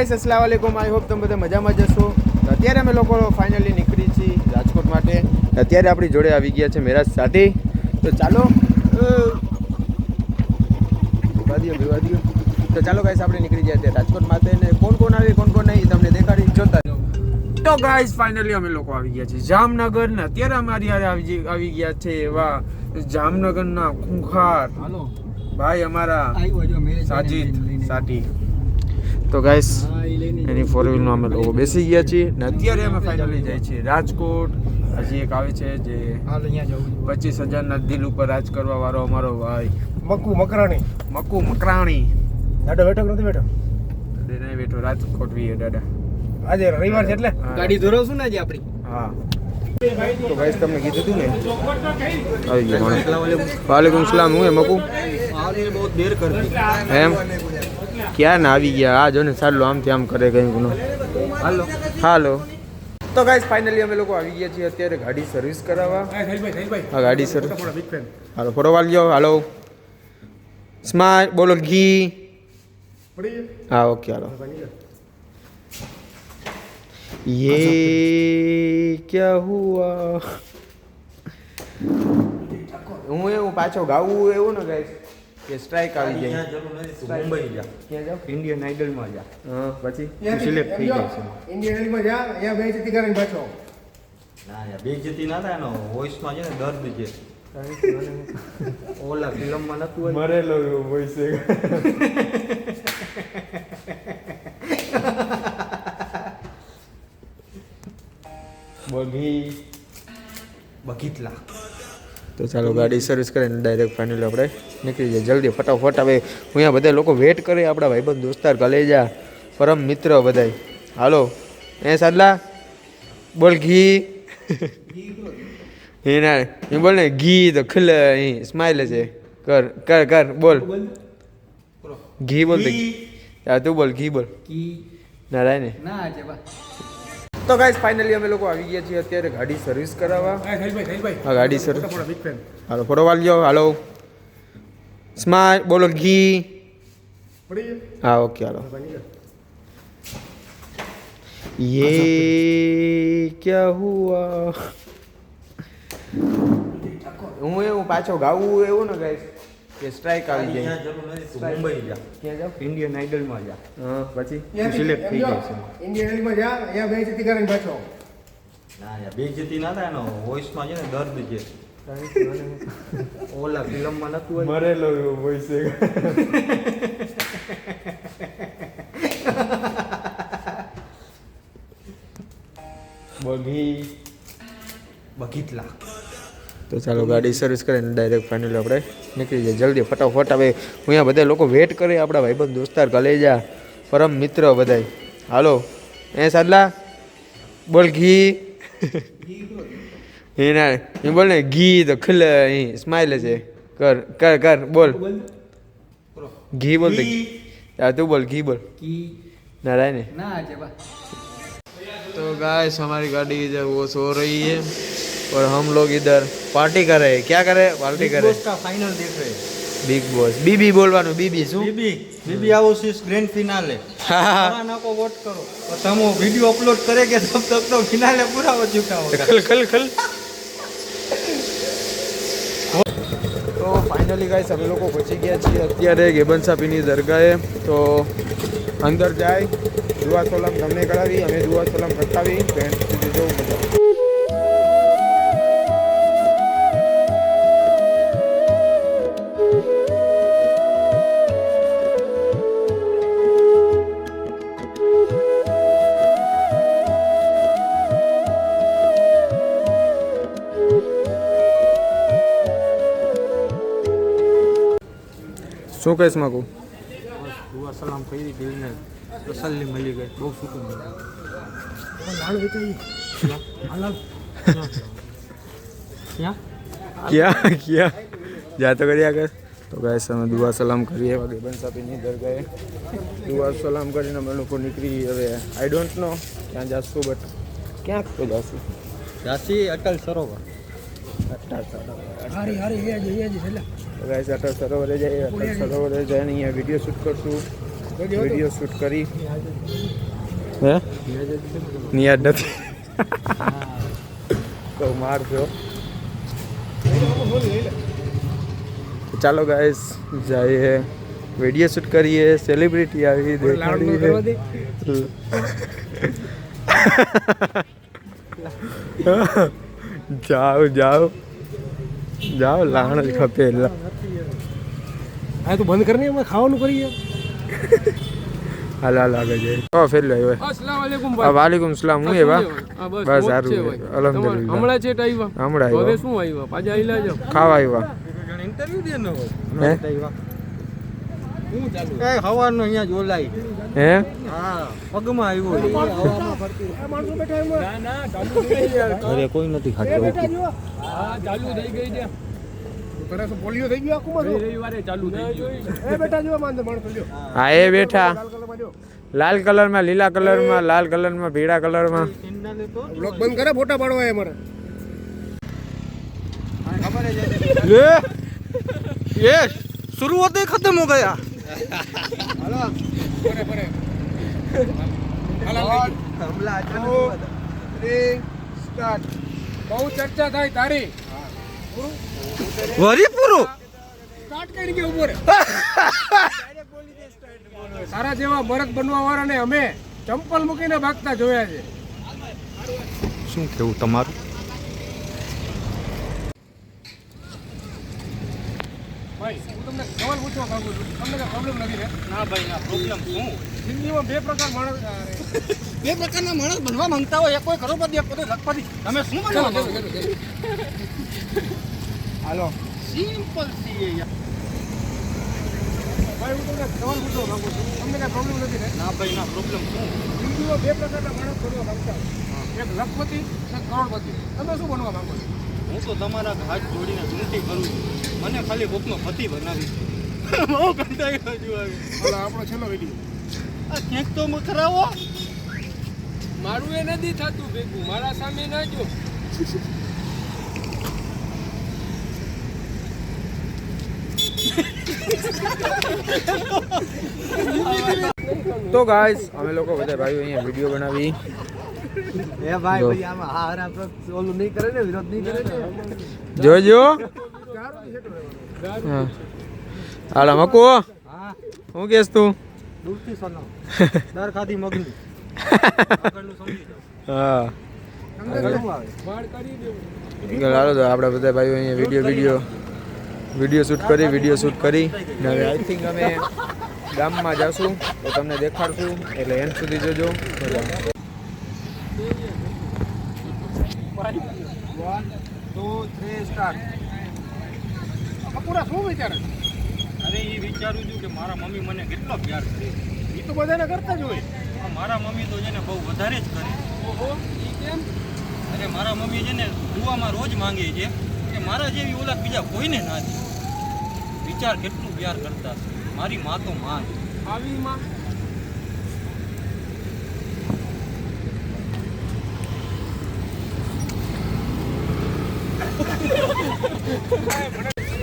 અસલામ વાલેકુમ I hope તમે બધા મજામાં જશો અત્યારે અમે લોકો ફાઇનલી નીકળી છીએ રાજકોટ માટે. અત્યારે આપણી જોડે આવી ગયા છે મેરાજ સાથે. તો ચાલો. તો ચાલો ગાઈસ આપણે નીકળી અત્યારે રાજકોટ માટે. ને કોણ કોણ આવે કોણ કોણ નહીં તમને દેખાડી જોતા. તો ગાઈસ ફાઇનલી અમે લોકો આવી ગયા છીએ જામનગર. ને અત્યારે અમારી હારે આવી આવી ગયા છે એવા જામનગરના ખૂંખાર. ભાઈ અમારા સાજીદ સાટી. તો ગાઈસ એની ફોર વ્હીલમાં અમે લોકો બેસી ગયા છીએ ને અત્યારે અમે ફાઇનલી જાય છીએ રાજકોટ. હજી એક આવે છે જે હાલ અહીંયા જવું પચીસ હજારના દિલ ઉપર રાજ કરવા વાળો અમારો ભાઈ. મકુ મકરાણી. મકુ મકરાણી. દાડો બેઠો નથી બેઠો? નહીં બેઠો રાજકોટ વીએ દાદા. આજે રવિવાર છે એટલે. ગાડી ધોરાવશું ને આજે આપણી? હા. તો ગાઈસ તમને કીધું હતું ને? આવી ગયો વાલેકુમ. સલામ. હું એમ મકુ? બહુ દેર કરતી. એમ? ક્યાં ના આવી ગયા? આ જો ને સારું આમથી આમ કરે કંઈક હાલો. હાલો. તો ગાઈસ ફાઇનલી અમે લોકો આવી ગયા છીએ અત્યારે ગાડી સર્વિસ કરાવવા. હા ગાડી સર્વિસ હાલો ફોટો વાળ હાલો. સ્માર્ટ બોલો ઘી. હા ઓકે હાલો. યે ક્યા હુઆ? હું એવું પાછો ગાવું એવું ને ગાઈસ કે સ્ટ્રાઇક આવી જાય. મુંબઈ જા. ક્યાં જાવ ઇન્ડિયન આઇડલમાં જા. પછી સિલેક્ટ થઈ જાય છે ઇન્ડિયન રેલમાં જા અહીંયા બે જતી કરીને પાછો. ના યાર બે જતી ના થાય એનો વોઇસમાં છે ને દર્દ છે ઓલા ફિલ્મમાં નતું હોય. મરેલો એવો વોઇસ છે બગી બગીતલા. તો ચાલો ગાડી સર્વિસ કરીને ડાયરેક્ટ ફાઇનલ આપણે નીકળી જાય જલ્દી ફટાફટ હવે અહીંયા બધા લોકો વેટ કરે આપણા ભાઈબંધ દોસ્તાર કલેજા પરમ મિત્ર બધાય. હાલો. એ સાદલા બોલ ઘી. ના એ બોલ ને ઘી તો ખુલ્લે અહીં સ્માઇલ છે. કર કર કર બોલ. ઘી બોલ તો બોલ ઘી બોલ. ના રાય ને ના તો ગાઈસ ફાઇનલી અમે લોકો આવી ગયા છીએ અત્યારે ગાડી સર્વિસ કરાવવા. હા ગાડી સર્વિસ હાલો ફોટો વાળ હાલો. સ્માર્ટ બોલો ઘી. હા ઓકે હાલો. યે ક્યા હુઆ? હું એવું પાછો ગાવું એવું ને ગાઈસ કે સ્ટ્રાઇક આવી જાય. મુંબઈ જા. ક્યાં જાવ ઇન્ડિયન આઇડલમાં જા. હા પછી? સિલેક્ટ થઈ જાય છે ઇન્ડિયનમાં જા અહીંયા બે જતી કરીને પાછો ના યાર બે જતી ના થાય એનો વોઇસમાં છે ને દર્દ છે. ઓલા ફિલ્મમાં નતું હોય? મરેલો એવો voice છે બગી. બગીતલા. તો ચાલો ગાડી સર્વિસ કરીને ડાયરેક્ટ ફાઇનલ આપણે. નીકળી જાય. જલ્દી ફટાફટ આવે. અહીંયા બધા લોકો વેટ કરે આપણા ભાઈબંધ દોસ્તાર કલેજા પરમ મિત્ર બધાય. હાલો. એ સાદલા બોલ ઘી. ના એ બોલ ને ઘી તો ખુલ્લે અહીં સ્માઇલ છે. કર કર કર બોલ. ઘી બોલ તો તું બોલ ઘી બોલ. ના રાય તો ગાય અમારી ગાડી જો સો રહી છે. और हम लोग इधर પાર્ટી કરે ક્યાં કરે પાર્ટી કરે બિગ બોસ ફાઇનલ દેખ રહે બિગ બોસ બીબી બોલવાનું બીબી શું? બીબી બીબી આવો સીસ ગ્રેન્ડ ફિનાલે હા નાકો વોટ કરો. તમે વિડિયો અપલોડ કરે કે તબ તક તો ફિનાલે પૂરા હો ચુકા હોગા ખલ ખલ ખલ. તો ફાઇનલી ગાઈસ અમે લોકો પહોંચી ગયા છીએ અત્યારે ગેબન સાપીની દરગાહે. તો અંદર જાય દુઆ સલામ તમને કરાવી અમે દુઆ સલામ કરાવી ફ્રેન્ડ સુધી જવું શું કહીશ માગું દુઆ સલામ કરી દિલને તસલ્લી મળી ગઈ બહુ સુકૂન ક્યાં? ક્યાં? ક્યાં? જા તો કરી આગળ. તો ગાઈસ અમે દુઆ સલામ કરીએ. વાગે બંસાપીની દરગાહે દુઆ સલામ કરીને અમે લોકો નીકળી હવે. આઈ ડોન્ટ નો ક્યાં જાશું બટ ક્યાંક તો જાશું. જાસી અટલ સરોવર. અટ્ટા સરોવર. હારી હારી એ એ ગાઈસ અટલ સરોવરે જઈએ અટલ સરોવરે જઈને અહીંયા વીડિયો શૂટ કરશું. વીડિયો શૂટ કરી. હે? નિયાદ નથી. તો માર થયો ચાલો ગાઈસ જઈએ. વીડિયો શૂટ કરીએ સેલિબ્રિટી આવી દેખાડીએ જાઓ જાઓ. જાઓ લાણ જ ખપે હા તું બંધ કરીને અમે ખાવાનું કરીએ હાલ હાલ આગળ જઈએ ઓ ફેર લો હવે. અસલામ વાલેકુમ વાલેકુમ સલામ હું એવા બસ બસ સારું. ભાઈ. હમણાં છે આવ્યા? હમણાં હવે શું આવ્યા? પાછા આઈલા લાજો ખાવા આવ્યા. ઇન્ટરવ્યુ દેનો ને હે? શું ચાલુ એ હવાનો અહીંયા જ ઓલાય હે હા પગમાં આવ્યો ના ના ચાલુ થઈ ગઈ યાર અરે કોઈ નથી ખાતો હા ચાલુ થઈ ગઈ છે તને શું પોલિયો થઈ ગયો આખું ગઈ રવિવારે ચાલુ થઈ ગયું એ બેટા જો માંદો માણસો લ્યો હા એ બેઠા લાલ કલરમાં લ્યો લાલ કલરમાં લીલા કલરમાં લાલ કલરમાં પીળા કલરમાં બ્લોક બંધ કરે ફોટા પાડવા એ અમારે ये शुरुआत ही खत्म हो गया હલો. ફરે સ્ટાર્ટ બહુ ચર્ચા થાય તારી. વરી પૂરું? સ્ટાર્ટ કરી કે ઉપર. સારા જેવા બરત બનવા વાળાને અમે ચંપલ મૂકીને ભાગતા જોયા છે. શું કેવું તમારું? ભાઈ હું તમને સવાલ પૂછવા માંગુ છું. તમને કઈ પ્રોબ્લેમ નથી ને? ના ભાઈ ના પ્રોબ્લેમ શું? જિંદગીમાં બે પ્રકાર માણસ બે પ્રકારના માણસ બનવા માંગતા હોય એક કોઈ કરોડપતિ એક કોઈ લખપતિ. તમે શું બનવા માંગો હાલો. સિમ્પલ સી યાર. ભાઈ હું તમને સવાલ પૂછવા માંગુ છું. તમને કઈ પ્રોબ્લેમ નથી ને? ના ભાઈ ના પ્રોબ્લેમ શું? જિંદગીમાં બે પ્રકારના માણસ બનવા માંગતા હોય. એક લખપતિ એક કરોડપતિ. તમે શું બનવા માંગો છો? હું તો તમારા હાથ જોડીને વિનંતી કરું છું. મને ખાલી કોકનો પતિ બનાવી બહુ કંટાળી ગયો છું. આપણો છેલ્લો વીડિયો. આ ક્યાંક તો મખરાવો. મારું એ નથી થતું ભેગું. મારા સામે ના જો. તો ગાઈસ અમે લોકો બધા ભાઈઓ અહીંયા વીડિયો બનાવી. એ ભાઈ. ભાઈ આમાં હાર આપણે ઓલું નહીં કરે ને વિરોધ નહીં કરે ને? જોજો. હાલા મકુ. હું. કેસ તું? દૂરથી સોનો. દર ખાધી મગની. હા. આપણે બધા ભાઈઓ અહીંયા વીડિયો વીડિયો વીડિયો શૂટ કરી વીડિયો શૂટ કરી. હવે આઈ થિંક અમે ગામમાં જશું તો તમને દેખાડશું એટલે એન્ડ સુધી જોજો. ટુ થ્રી સ્ટાર્ટ પૂરા શું વિચારે અરે એ વિચારું છું કે મારા મમ્મી મને કેટલો પ્યાર કરે. એ તો બધાને કરતા જ હોય. મારા મમ્મી તો છે ને બહુ વધારે જ કરે. ઓહો ઈ કેમ? અરે મારા મમ્મી છે ને દુવામાં રોજ માંગે છે કે મારા જેવી ઓલા બીજા કોઈને ના દે. વિચાર કેટલું પ્યાર કરતા મારી માં તો માં. આવી માં?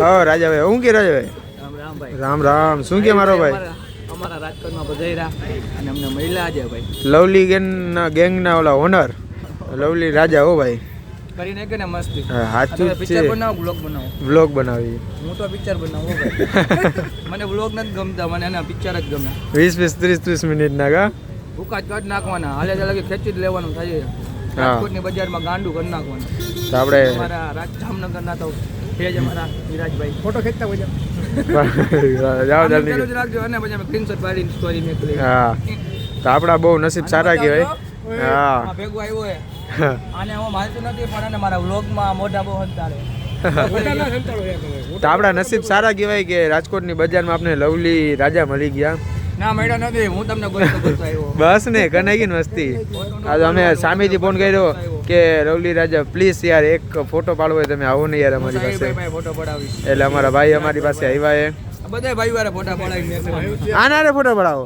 હા રાજાભાઈ હું કે રાજાભાઈ રામ રામ ભાઈ. રામ રામ. શું કે મારો ભાઈ? અમારા- રાજકોટમાં બધાયરા અને અમને મળ્યા છે ભાઈ. લવલી ગેંગના ગેંગના ઓલા ઓનર. લવલી રાજા હો ભાઈ. કરીને કે ને મસ્તી. હા, સાચું પિક્ચર બનાવ બ્લોગ બનાવો? વ્લોગ બનાવી. હું તો પિક્ચર બનાવું હો ભાઈ. મને બ્લોગ નથી ગમતા મને એના પિક્ચર જ ગમે. વીસ વીસ ત્રીસ ત્રીસ મિનિટના કા? ભૂકા કાઢ નાખવાના. હાલે ચાલે ખેંચી જ લેવાનું થાય રાજકોટની બજારમાં ગાંડું કરી નાખવાનું. આપણે મારા રાજ જામનગરના તો છે જ અમારા વિરાજભાઈ ફોટો ખેંચતા હોય જાઓ જલ્દી. રાખજો અને પછી અમે સ્ક્રીનશોટ પાડીને સ્ટોરી મોકલી હા. તો આપણા બહુ નસીબ સારા કહેવાય. હા. ભેગું આવ્યો હે. આને હું માનતું નથી પણ અને મારા વ્લોગમાં મોઢા બહુ બધાના સંતાડો તો આપણા નસીબ સારા કહેવાય કે રાજકોટની બજારમાં આપણે લવલી રાજા મળી ગયા. ના મળ્યો નથી હું તમને ગોતતો ગોતતો આવ્યો. બસ ને કનાઈ ગઈ મસ્તી. આજે અમે સામેથી ફોન કર્યો કે રવલી રાજા પ્લીઝ યાર એક ફોટો પાડવો તમે આવો ને યાર અમારી પાસે. એટલે અમારા ભાઈ અમારી પાસે આવ્યા એ. બધા ભાઈ વાળા ફોટા પડાવી આના રે ફોટો પડાવો.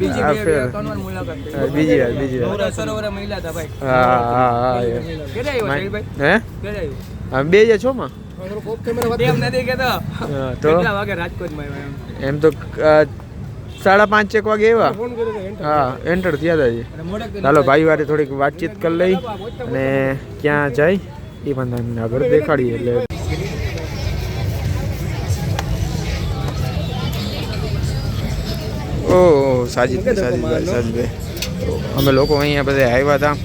બીજી હા, વાર હા, બીજી વાર હા બે હજાર છ માં? એમ તો. કેટલા વાગે રાજકોટમાં આવ્યા એમ? એમ તો અ, સાડા પાંચ એક વાગે એવા. હા એન્ટર થયા હતા ચાલો ભાઈ વારે થોડીક વાતચીત કરી લઈ અને ક્યાં જાય એ પણ તમને આગળ દેખાડીએ એટલે. ઓ સાજીદભાઈ સાજીદભાઈ સાજીદભાઈ. તો અમે લોકો અહીંયા બધા આવ્યા હતા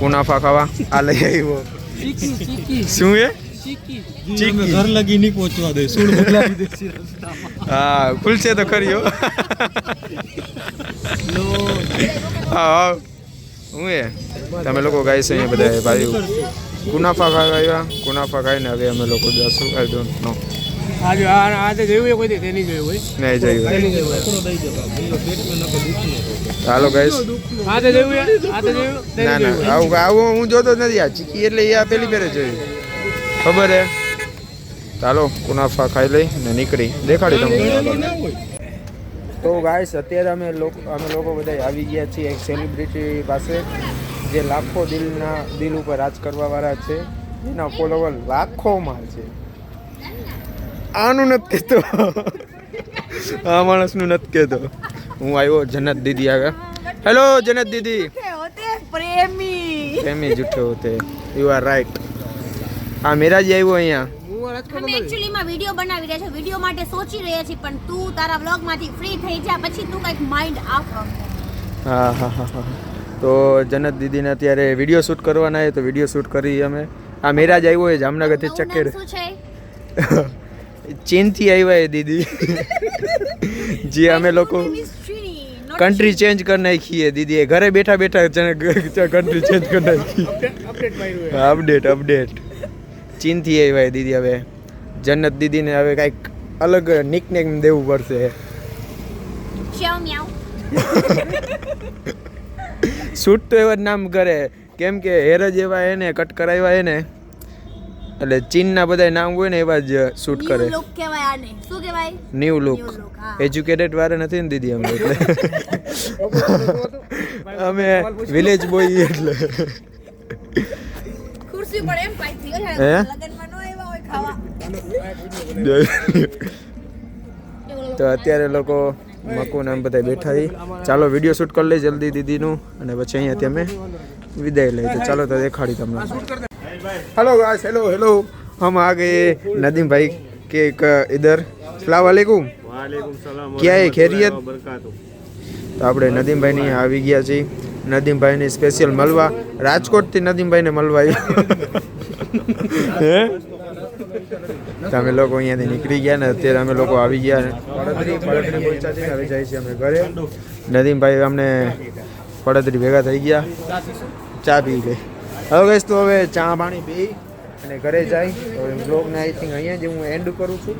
કુનાફા ખાવા. આ લઈ આવ્યો. શું એ? ચીકી. ઘર લગી નહીં પહોંચવા દે શું બદલાવી દે હા ખુલશે તો ખરી હા. હા એ? તમે લોકો ગાઈશ છે અહીંયા બધા ભાઈ કુનાફા ખાવા આવ્યા કુનાફા ખાઈને હવે અમે લોકો જશું આઈ ડોન્ટ નો. આજે જોયું કોઈ તે નહીં જોયું હોય. નહીં જઈ તે નહીં જોયું હાલો ગાઈસ જોયું? જોયું ના ના આવું આવું હું જોતો જ નથી. આ ચીકી એટલે એ આ પેલી ફેરે જોયું. ખબર હે? ચાલો કુનાફા ખાઈ લઈ અને નીકળી. દેખાડી તમને. તો ગાઈસ અત્યારે અમે લોકો અમે લોકો બધા આવી ગયા છીએ એક સેલિબ્રિટી પાસે જે લાખો દિલના દિલ ઉપર રાજ કરવાવાળા છે. એના ફોલોવર લાખોમાં છે. આનું નથી કહેતો. આ માણસનું નથી કહેતો. હું આવ્યો જનત દીદી આવે હેલો જનત દીદી. પ્રેમી. પ્રેમી જુઠ્ઠો તે યુ આર રાઈટ હા મેરાજી આવ્યો અહીંયા. હું આ અમે એકચ્યુઅલી માં વીડિયો બનાવી રહ્યા છે વીડિયો માટે સોચી રહ્યા છીએ પણ તું તારા વ્લોગમાંથી ફ્રી થઈ જા પછી તું કંઈક માઇન્ડ આપ. હા હા હા હા. તો જનત દીદીને અત્યારે વીડિયો શૂટ કરવાના છે તો વીડિયો શૂટ કરી અમે. આ મેરાજ આવ્યો એ જામનગરથી ચક્કેર શું છે? ચીનથી આવ્યા એ દીદી. જે અમે લોકો કન્ટ્રી ચેન્જ કરી નાખીએ દીદીએ. ઘરે બેઠા બેઠા કન્ટ્રી ચેન્જ કરી નાખી અપડેટ અપડેટ ચીનથી આવ્યા દીદી હવે. જન્નત દીદીને હવે કાંઈક અલગ નિકનેમ દેવું પડશે. શૂટ તો એવા જ નામ કરે. કેમ કે હેર જ એવા એને કટ કરાવ્યા એને. એટલે ચીનના બધા નામ હોય ને એવા જ શૂટ કરે. ન્યુ લુક કહેવાય આને. શું કહેવાય? ન્યૂ લુક New look, હા. એજ્યુકેટેડ વાળા નથી ને દીદી અમે એટલે. અમે વિલેજ બોય એટલે. છે પણ એમ પાઈ હે? લગનમાં નો આવ્યા હોય ખાવા. તો અત્યારે લોકો મકુન એમ બધા બેઠા છીએ ચાલો વીડિયો શૂટ કરી લઈ જલ્દી દીદીનું. અને પછી અહીંયાથી અમે વિદાય લઈ તો ચાલો તો દેખાડી તમને. હેલો ગાઈસ હેલો હેલો હમ આ ગયે નદીમભાઈ કે એક ઇધર સલામ વાલેકુમ વાલેકુમ સલામ ક્યાં ખૈરિયત? તો આપણે નદીમભાઈની આવી ગયા છીએ. નદીમભાઈની સ્પેશિયલ મળવા. રાજકોટથી નદીમભાઈને મળવા આવ્યા. હે? તમે લોકો અહીંયાથી નીકળી ગયા ને અત્યારે અમે લોકો આવી ગયા. હવે જાય છે અમે ઘરે. નદીમભાઈ અમને પડદરી ભેગા થઈ ગયા. ચા પી ગઈ હવે ગઈશ તો હવે ચા પાણી પી અને ઘરે જાય. તો બ્લોગને આઈ થિંક અહીંયા જ હું એન્ડ કરું છું.